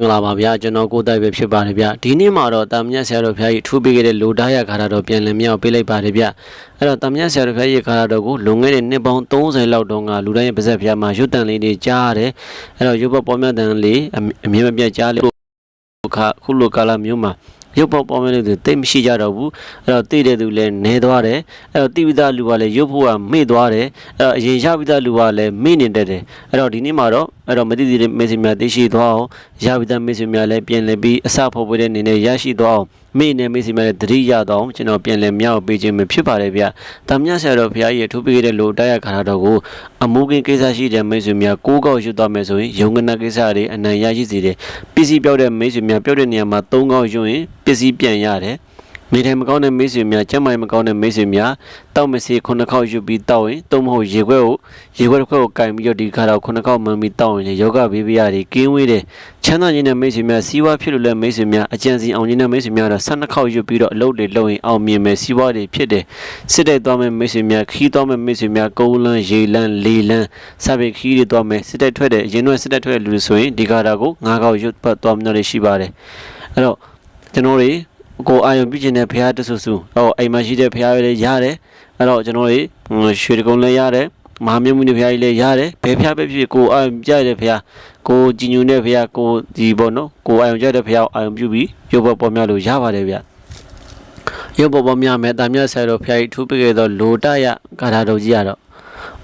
မင်္ဂလာပါဗျာကျွန်တော်ကိုတိုက်ပဲဖြစ်ပါတယ်ဗျာဒီနေ့မှာတော့တာမညက်ဆရာတော်ဖျားကြီးထူးပေးခဲ့တဲ့လိုဒါရခါရတော်ပြန်လည်မြောက်ပေးလိုက်ပါတယ်ဗျာအဲ့တော့တာမညက်ဆရာတော်ဖျားကြီးခါရတော်ကိုလွန်ခဲ့တဲ့နှစ်ပေါင်း30လောက်တုန်းကလူတိုင်းရဲ့ပါဇက်ဖျားမှာရွတ်တန်လေးတွေကြားရတယ်အဲ့တော့ရုပ်ပေါ်ပေါ်မြတ်တန်လေးအမြအမြင်မပြတ်ကြားလို့ခါခုလိုကာလမျိုးမှာရုပ်ပေါ်ပေါ်မြတ်လို့တိတ်မရှိကြတော့ဘူးအဲ့တော့တိတဲ့သူလည်းနေသွားတယ်အဲ့တော့တိပိသားလူကလည်းရုပ်ဖို့ကမေ့သွားတယ်အဲ့တော့အရင်ရပိသားလူကလည်းမေ့နေတတ်တယ်အဲ့တော့ဒီနေ့မှာတော့ အဲ့တော့မသိသေးတဲ့မေ့စီများသိရှိသွားအောင်ရပိသားမေ့စီများလည်းပြန်လည်ပြီးအစဖို့ပေးတဲ့အနေနဲ့ရရှိသွားအောင်မိနဲ့မေ့စီများလည်းတတိရတော့အောင်ကျွန်တော်ပြန်လည်မြောက်ပေးခြင်းမဖြစ်ပါတယ်ဗျ။တမညဆရာတော်ဘုရားကြီးထူးပေးခဲ့တဲ့လိုတရားခါရတော်ကိုအမှုကင်းကိစ္စရှိတဲ့မိတ်ဆွေများကိုးကောက်ရွတ်သွားမယ်ဆိုရင်ယုံကနာကိစ္စတွေအနံ့ရရှိစေတယ်။ပစ္စည်းပြောက်တဲ့မိတ်ဆွေများပြောက်တဲ့နေရာမှာ၃ကောက်ရွတ်ရင်ပစ္စည်းပြန်ရတယ်။ မိထိုင်မကောင်းတဲ့မိတ်ဆွေများကျမ်းမာရေးမကောင်းတဲ့မိတ်ဆွေများတောက်မစီခုနှစ်ခေါက်ယူပြီးတောက်ရင်သုံးမဟုတ်ရေခွက်ကိုရေခွက်တစ်ခွက်ကိုကင်ပြီးတော့ဒီခါတော့ခုနှစ်ခေါက်မှန်ပြီးတောက်ရင်လေယောဂဘေးဘေးရတွေကင်းဝေးတယ်ချမ်းသာခြင်းနဲ့မိတ်ဆွေများစီးပွားဖြစ်လို့လဲမိတ်ဆွေများအကျံစီအောင်ခြင်းနဲ့မိတ်ဆွေများတော့12ခေါက်ယူပြီးတော့အလုပ်တွေလုပ်ရင်အောင်မြင်မယ်စီးပွားတွေဖြစ်တယ်စစ်တဲ့သွားမယ်မိတ်ဆွေများခီးသွားမယ်မိတ်ဆွေများကုန်းလန်းရေလန်းလေလန်းစပယ်ခီးတွေသွားမယ်စစ်တဲ့ထွက်တယ်အရင်တော့စစ်တဲ့ထွက်တဲ့လူတွေဆိုရင်ဒီခါတော့ကို9ခေါက်ယူပတ်သွားမျိုးတွေရှိပါတယ်အဲ့တော့ကျွန်တော်တို့ ကိုအာယုံပြည့်ကျင်တဲ့ဖရားတဆူဆူဟောအိမ်မှာရှိတဲ့ဖရားတွေလည်းရတယ်အဲ့တော့ကျွန်တော်တို့ရွှေတကုံလည်းရတယ်မဟာမြတ်မှုတွေဖရားကြီးလည်းရတယ်ဘယ်ဖရားပဲဖြစ်ဖြစ်ကိုအာယုံပြရတဲ့ဖရားကိုကြည်ညိုတဲ့ဖရားကိုဒီပေါ့နော်ကိုအာယုံကြတဲ့ဖရားအာယုံပြုပြီးရုပ်ပေါ်ပေါ်များလို့ရပါတယ်ဗျရုပ်ပေါ်ပေါ်များမဲ့တာမြတ်ဆရာတော်ဖရားကြီးထူးပေးခဲ့သောလိုတရဂါထာတော်ကြီးရတော့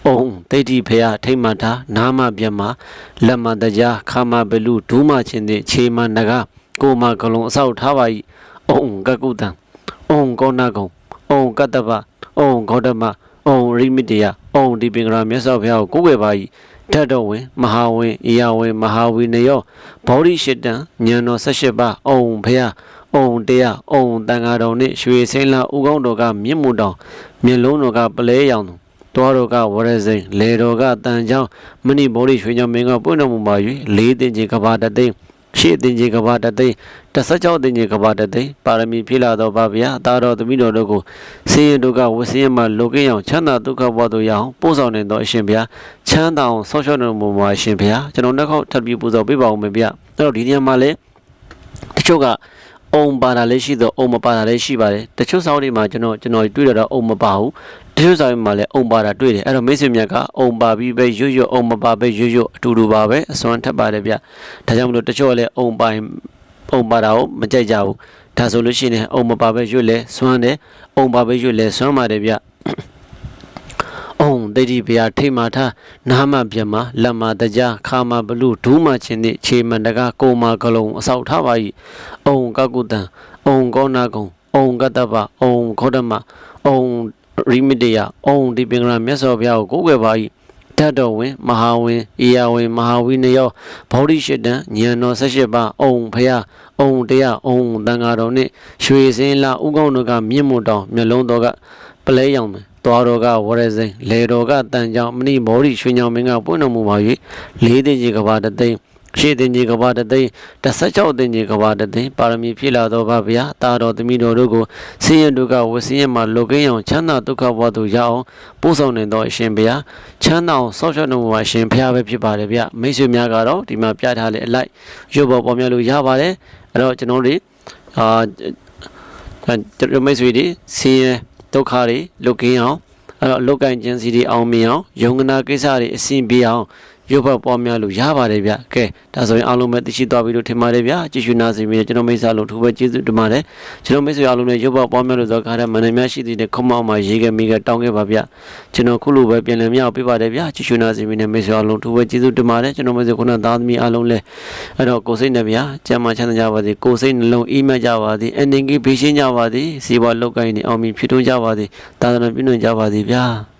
အုံဒိဋ္ဌိဖရာထိမ့်မှထားနာမပြတ်မှလက်မတရားခမဘလူဒူးမချင်းတဲ့ခြေမနဂကိုမကလုံးအဆောက်ထားပါ၏ အုံကကုတံအုံကောနာကုံအုံကတ္တပအုံဂေါတမအုံရိမိတယအုံဒီပင်္ဂရာမြတ်စွာဘုရားကိုကိုးကွယ်ပါ၏ဓာတ်တော်ဝင်မဟာဝင်အေယဝင်မဟာဝိနယောဘောဓိရှိတံဉာဏ်တော်၁၈ပါးအုံဖရာအုံတရားအုံတန်ဃာတော်နှင့်ရွှေစင်းလာဥကောင်းတော်ကမြင့်မှုတော်မြင့်လုံးတော်ကပလဲရောင်သူတောတော်ကဝရစိန်လေတော်ကတန်ချောင်းမဏိဘောဓိရွှေချောင်းမင်းကပွင့်တော်မူပါ၍လေးတင်ချင်းကဘာတသိန်း ရှေ့တင်ချင်းကဘာတသိန်း16တင်ချင်းကဘာတသိန်းပါရမီဖြည့်လာတော်ပါဗျာတာတော်သမီးတော်တို့ကိုဆင်းရဲတို့ကဝဆင်းရဲမှလောကင်းအောင်ချမ်းသာဒုက္ခဘဝတို့ရအောင်ပို့ဆောင်နေတော်အရှင်ဗျာချမ်းသာအောင်ဆောက်ရှောက်တော်မူပါအရှင်ဗျာကျွန်တော်နောက်ခေါက်ထပ်ပြီးပူဇော်ပေးပါဦးမယ်ဗျာအဲ့တော့ဒီနေရာမှာလည်းတချို့ကအုံပါတာလည်းရှိတော့အုံမပါတာလည်းရှိပါတယ်တချို့ဆောင်းတွေမှာကျွန်တော်ကျွန်တော်တွေ့ရတော့အုံမပါဘူးတချို့ဆောင်းတွေမှာလည်းအုံပါတာတွေ့တယ်အဲ့တော့မိတ်ဆွေမြတ်ကအုံပါပြီးပဲရွတ်ရွတ်အုံမပါပဲရွတ်ရွတ်အတူတူပါပဲအစွမ်းထက်ပါတယ်ဗျဒါကြောင့်မလို့တချို့ကလည်းအုံပိုင်အုံပါတာကိုမကြိုက်ကြဘူးဒါဆိုလို့ရှိရင်အုံမပါပဲရွတ်လဲစွမ်းတယ်အုံပါပဲရွတ်လဲစွမ်းပါတယ်ဗျအုံဒိဋ္ဌိဗျာထိတ်မာထနာမပြမလက်မတကြခါမဘလူဒူးမချင်းနှင့်ခြေမန္တကကိုမာကလုံးအဆောက်ထားပါ၏အုံကကုတံအုံကောနာကုံအုံကတ္တပအုံခောဓမအုံ ရိမိတယအုံဒီပင်္ဂရမြတ်စွာဘုရားကိုကိုးကွယ်ပါ၏ဓာတ်တော်ဝင်မဟာဝင်အေယဝင်မဟာဝိနယောဗောဓိရှိတံဉာဏ်တော်၁၈ပါးအုံဖရာအုံတရားအုံတန်ဃာတော်နှင့်ရွှေစင်းလာဥကောင်းတို့ကမြင့်မို့တောင်မျက်လုံးတော်ကပလဲရောင်မယ်သွားတော်ကဝရစိန်လေတော်ကတန်ကြောင်မဏိမောရိရွှေညောင်မင်းကပွင့်တော်မူပါ၍လေးသိကြီးကဘာတသိန်း ရှေ့တင်ကြီးကဘာတသိန်း16တင်ကြီးကဘာတသိန်းပါရမီဖြည့်လာတော်ပါဗျာတာတော်သမီးတော်တို့ကိုဆင်းရဲဒုက္ခဝဆင်းရဲမှလောကင်းအောင်ချမ်းသာဒုက္ခဘဝသို့ရအောင်ပို့ဆောင်နေတော်အရှင်ဗျာချမ်းသာအောင်ဆောက်ရှောက်တော်မူပါရှင်ဖျားပဲဖြစ်ပါတယ်ဗျမိတ်ဆွေများကတော့ဒီမှာပြထားတဲ့အလိုက်ရုပ်ပေါ်ပေါ်များလို့ရပါတယ်အဲ့တော့ကျွန်တော်တို့အာကျွန်တော်မိတ်ဆွေတွေဆင်းရဲဒုက္ခတွေလွတ်ကင်းအောင်အဲ့တော့လောက်ကင်ကျင်စီတွေအောင်မြင်အောင်ယုံနာကိစ္စတွေအဆင်ပြေအောင် ရုပ်ဘပေါ်များလို့ရပါတယ်ဗျကဲဒါဆိုရင်အားလုံးပဲသိရှိသွားပြီလို့ထင်ပါတယ်ဗျကြည့်ရှုနာစီပြီးကျွန်တော်မိတ်ဆွေလုံးထူပဲကျေးဇူးတင်ပါတယ်ကျွန်တော်မိတ်ဆွေအားလုံးနဲ့ရုပ်ဘပေါ်များလို့ဆိုကားတဲ့မန္တများရှိသေးတဲ့ခမောက်မှာရေးခဲ့မိခဲ့တောင်းခဲ့ပါဗျကျွန်တော်ခုလိုပဲပြန်လည်မြောက်ပြပါတယ်ဗျကြည့်ရှုနာစီပြီးနဲ့မိတ်ဆွေအားလုံးထူပဲကျေးဇူးတင်ပါတယ်ကျွန်တော်မိတ်ဆွေခုနသားသမီးအားလုံးလည်းအဲ့တော့ကိုစိတ်နဲ့ဗျကျမ်းမာချမ်းသာကြပါစေကိုစိတ်နှလုံးအေးမြတ်ကြပါစေအန်ဒင်ကြီးဘေးရှင်းကြပါစေစီးပွားလောက်ကင်နေအောင်မြင်ဖြစ်ထွန်းကြပါစေသာသနာပြုနေကြပါစေဗျ